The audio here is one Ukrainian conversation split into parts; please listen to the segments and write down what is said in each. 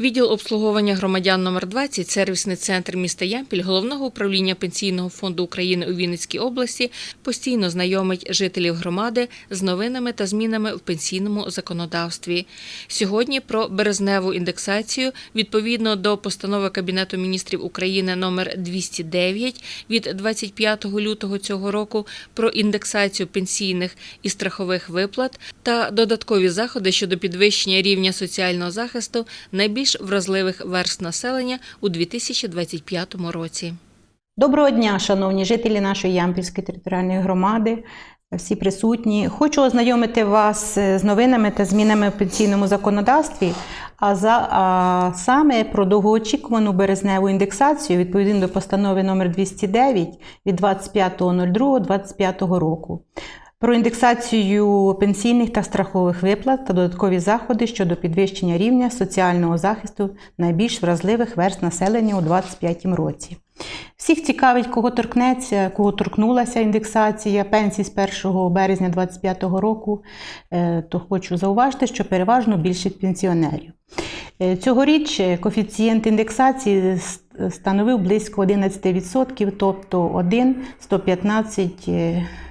Відділ обслуговування громадян номер 20 сервісний центр міста Ямпіль головного управління Пенсійного фонду України у Вінницькій області постійно знайомить жителів громади з новинами та змінами в пенсійному законодавстві. Сьогодні про березневу індексацію відповідно до постанови Кабінету міністрів України номер 209 від 25 лютого цього року про індексацію пенсійних і страхових виплат та додаткові заходи щодо підвищення рівня соціального захисту найбільш вразливих верст населення у 2025 році. Доброго дня, шановні жителі нашої Ямпільської територіальної громади, всі присутні. Хочу ознайомити вас з новинами та змінами в пенсійному законодавстві, а, за, а саме про довгоочікувану березневу індексацію відповідно до постанови номер 209 від 25.02.25 року. Про індексацію пенсійних та страхових виплат та додаткові заходи щодо підвищення рівня соціального захисту найбільш вразливих верст населення у 2025 році. Всіх цікавить, кого торкнеться, кого торкнулася індексація пенсій з 1 березня 2025 року, е, то хочу зауважити, що переважно більшість пенсіонерів. Е, Цьогоріч коефіцієнт індексації становив близько 11%, тобто 1 115 е, відсотка,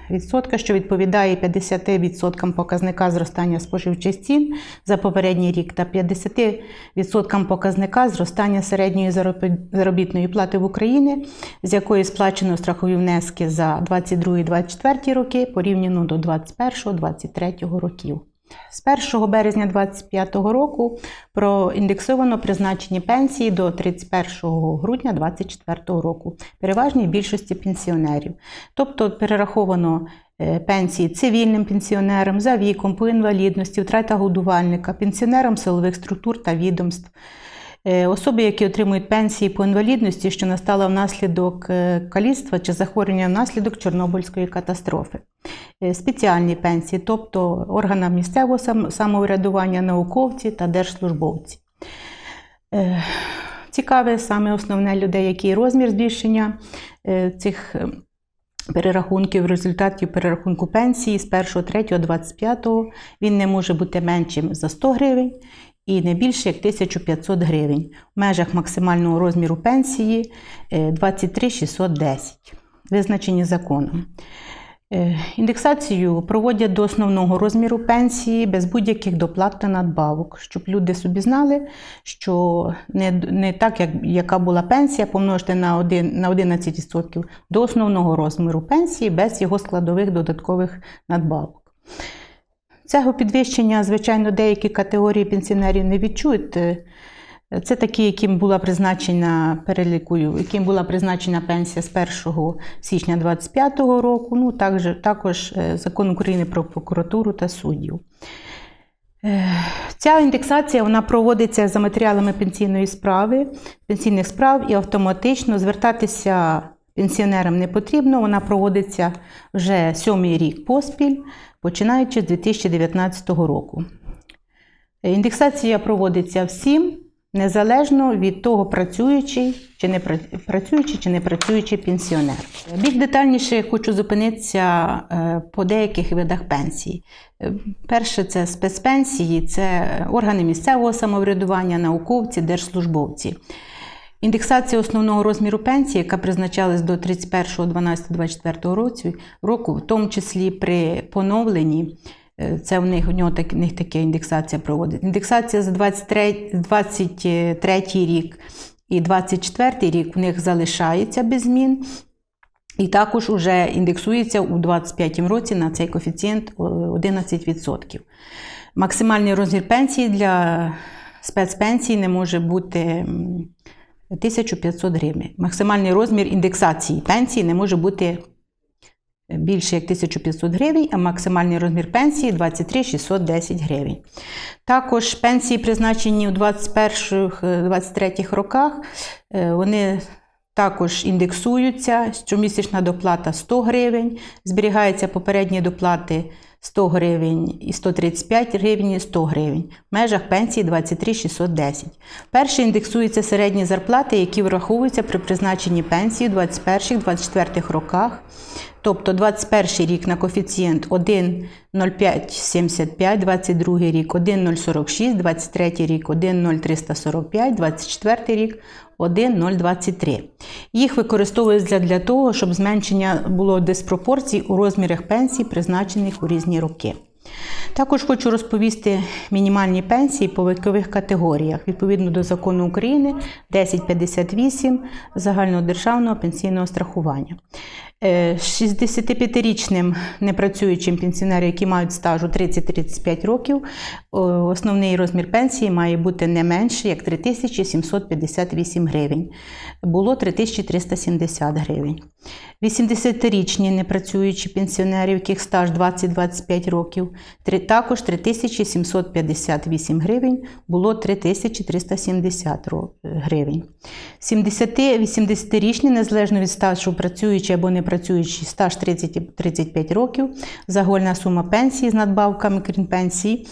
що відповідає 50% показника зростання споживчих цін за попередній рік та 50% показника зростання середньої заробі- заробітної плати в Україні, з якої сплачено страхові внески за 22-24 роки порівняно до 21-23 років. З 1 березня 2025 року проіндексовано призначені пенсії до 31 грудня 2024 року, переважній більшості пенсіонерів. Тобто перераховано е, пенсії цивільним пенсіонерам за віком, по інвалідності, втрата годувальника, пенсіонерам силових структур та відомств. Е, Особи, які отримують пенсії по інвалідності, що настала внаслідок е, каліцтва чи захворювання внаслідок Чорнобильської катастрофи. Е, Спеціальні пенсії, тобто органам місцевого самоврядування, науковці та держслужбовці. Цікаве саме основне людей, який розмір збільшення цих перерахунків, результатів перерахунку пенсії з 1.3.25 він не може бути меншим за 100 гривень і не більше як 1500 гривень в межах максимального розміру пенсії е, 23 610, визначені законом. Е, Індексацію проводять до основного розміру пенсії без будь-яких доплат та надбавок, щоб люди собі знали, що не, не так, як яка була пенсія, помножити на, один, на 11% до основного розміру пенсії без його складових додаткових надбавок. Цього підвищення, звичайно, деякі категорії пенсіонерів не відчують. Е, Це такі, яким була призначена перелікую, яким була призначена пенсія з 1 січня 2025 року. Ну також, також е, закон України про прокуратуру та суддів. Е, Ця індексація вона проводиться за матеріалами пенсійної справи, пенсійних справ і автоматично звертатися пенсіонерам не потрібно. Вона проводиться вже сьомий рік поспіль, починаючи з 2019 року. Е, Індексація проводиться всім, незалежно від того, працюючий чи не пра- працюючий чи не працюючий пенсіонер. Більш детальніше хочу зупинитися е, по деяких видах пенсій. Е, Перше це спецпенсії, це органи місцевого самоврядування, науковці, держслужбовці. Індексація основного розміру пенсії, яка призначалась до 31.12.24 році, року, в тому числі при поновленні, е, це в них, у нього так, в них така індексація проводить. Індексація за 23, 23 рік і 24 рік в них залишається без змін. І також вже індексується у 2025 році на цей коефіцієнт 11%. Максимальний розмір пенсії для спецпенсій не може бути 1500 гривень. Максимальний розмір індексації пенсії не може бути більше як 1500 гривень, а максимальний розмір пенсії 23 610 гривень. Також пенсії, призначені у 21-23 роках, е, вони також індексуються. Щомісячна доплата 100 гривень, зберігаються попередні доплати 100 гривень і 135 гривень і 100 гривень. В межах пенсії 23 610. Перше індексуються середні зарплати, які враховуються при призначенні пенсії у 21-24 роках. Тобто 21 рік на коефіцієнт 1,0575, 22 рік 1,046, 23 рік 1,0345, 24 рік 1,023. Їх використовують для, того, щоб зменшення було диспропорцій у розмірах пенсій, призначених у різні роки. Також хочу розповісти мінімальні пенсії по вікових категоріях відповідно до закону України 1058 загальнодержавного пенсійного страхування. Е, 65-річним непрацюючим пенсіонерам, які мають стажу 30-35 років, основний розмір пенсії має бути не менше як 3758 гривень. Було 3370 гривень. 80-річні непрацюючі пенсіонери, у яких стаж 20-25 років, також 3758 гривень, було 3370 ро- гривень. 70-80-річні, незалежно від стажу працюючі або не працюючі, стаж 30-35 років, загальна сума пенсії з надбавками, крім пенсії,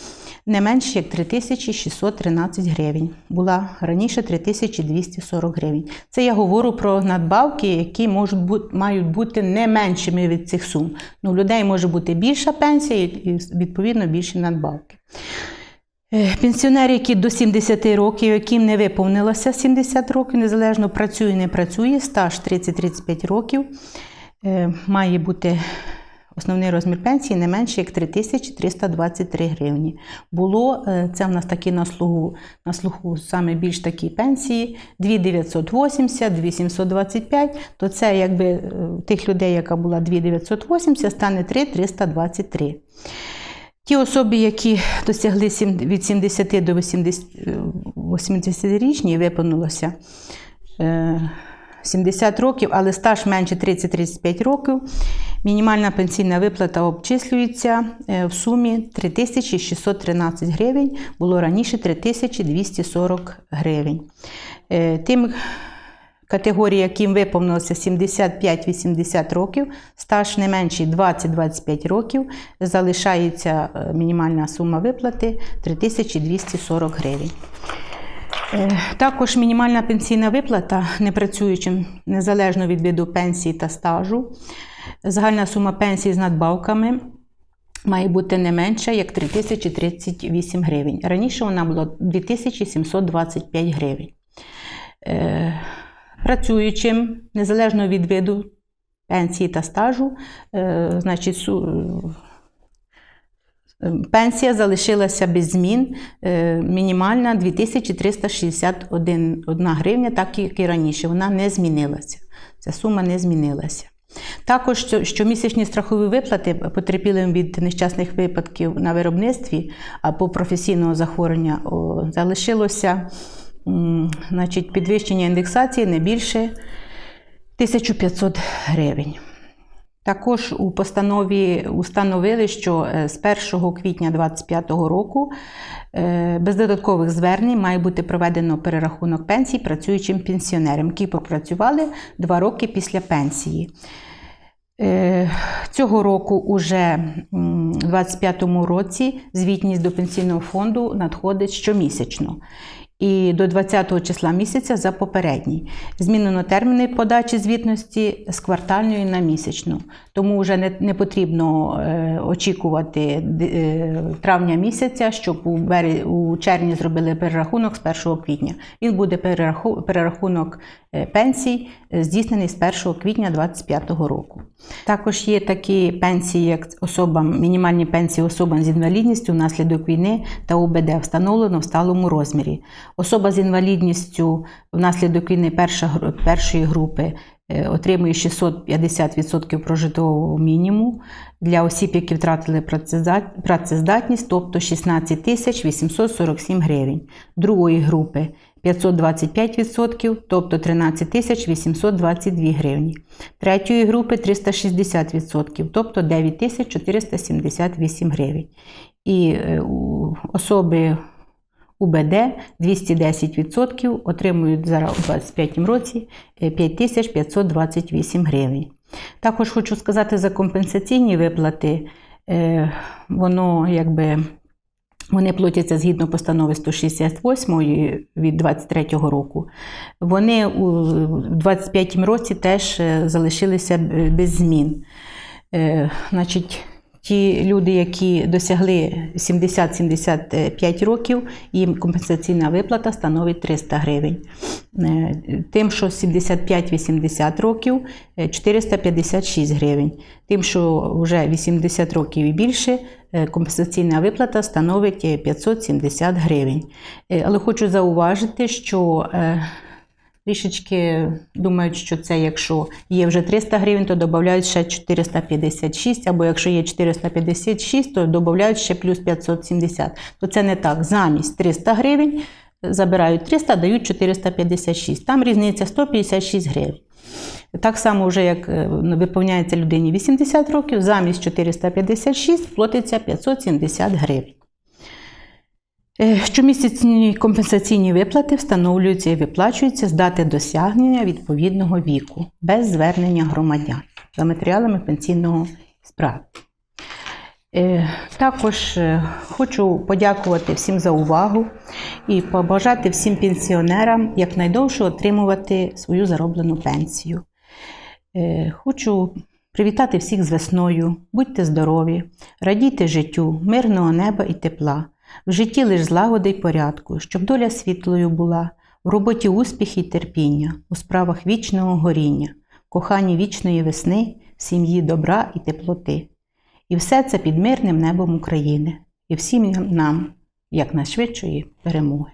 не менше як 3613 гривень. Була раніше 3240 гривень. Це я говорю про надбавки, які можуть бути, мають бути не меншими від цих сум. Ну, у людей може бути більша пенсія і відповідно більші надбавки. Е, Пенсіонери, які до 70 років, яким не виповнилося 70 років, незалежно працює, не працює, стаж 30-35 років, має бути основний розмір пенсії не менше як 3323 гривні. Було е, це в нас такі на слугу, на слуху саме більш такі пенсії 2980, 2725, то це якби е, тих людей, яка була 2980, стане 3323. Ті особи, які досягли від 70 до 80, е, 80-річні, виповнилося е, 70 років, але стаж менше 30-35 років, мінімальна пенсійна виплата обчислюється е, в сумі 3613 гривень, було раніше 3240 гривень. Е, Тим Категорії, яким виповнилося 75-80 років, стаж не менший 20-25 років, залишається е, мінімальна сума виплати 3240 гривень. Е, Також мінімальна пенсійна виплата непрацюючим незалежно від виду пенсії та стажу. Загальна сума пенсії з надбавками має бути не менша як 3038 гривень. Раніше вона була 2725 гривень. Е, Працюючим, незалежно від виду пенсії та стажу, е, значить, пенсія залишилася без змін, е, мінімальна 2361 гривня, так як і раніше. Вона не змінилася. Ця сума не змінилася. Також щомісячні страхові виплати потерпілим від нещасних випадків на виробництві або професійного захворювання залишилося значить, підвищення індексації не більше 1500 гривень. Також у постанові установили, що е, з 1 квітня 2025 року е, без додаткових звернень має бути проведено перерахунок пенсій працюючим пенсіонерам, які попрацювали два роки після пенсії. Е, Цього року, уже у 2025 році, звітність до пенсійного фонду надходить щомісячно. І до 20 числа місяця за попередній. Змінено терміни подачі звітності з квартальної на місячну. Тому вже не, не потрібно е, очікувати е, травня місяця, щоб у, бері, у червні зробили перерахунок з 1 квітня. Він буде перераху, перерахунок е, пенсій е, здійснений з 1 квітня 2025 року. Також є такі пенсії, як особам, мінімальні пенсії особам з інвалідністю внаслідок війни та УБД встановлено в сталому розмірі. Особа з інвалідністю внаслідок війни першої групи е, отримує 650% прожиткового мінімуму для осіб, які втратили працездатність, тобто 16 тисяч 847 гривень. Другої групи 525%, тобто 13 тисяч 822 гривні. Третьої групи 360%, тобто 9 тисяч 478 гривень. І е, особи УБД 210% отримують зараз у 2025 році е, 5528 гривень. Також хочу сказати за компенсаційні виплати. Е, воно якби. Вони платяться згідно постанови 168 від 23-го року. Вони у 25-му році теж е, залишилися без змін. Е, Значить, ті люди, які досягли 70-75 років, їм компенсаційна виплата становить 300 гривень. Е, Тим, що 75-80 років, е, 456 гривень. Тим, що вже 80 років і більше, е, компенсаційна виплата становить е, 570 гривень. Е, Але хочу зауважити, що е, трішечки думають, що це якщо є вже 300 гривень, то додають ще 456, або якщо є 456, то додають ще плюс 570. То це не так. Замість 300 гривень забирають 300, дають 456. Там різниця 156 гривень. Так само, вже як е, виповняється людині 80 років, замість 456 платиться 570 гривень. Е, Щомісячні компенсаційні виплати встановлюються і виплачуються з дати досягнення відповідного віку без звернення громадян за матеріалами пенсійного справи. Е, Також е, хочу подякувати всім за увагу і побажати всім пенсіонерам якнайдовше отримувати свою зароблену пенсію. Хочу привітати всіх з весною, будьте здорові, радійте життю, мирного неба і тепла, в житті лиш злагоди й порядку, щоб доля світлою була, в роботі успіх і терпіння, у справах вічного горіння, коханні вічної весни, сім'ї добра і теплоти. І все це під мирним небом України. І всім нам якнайшвидшої перемоги.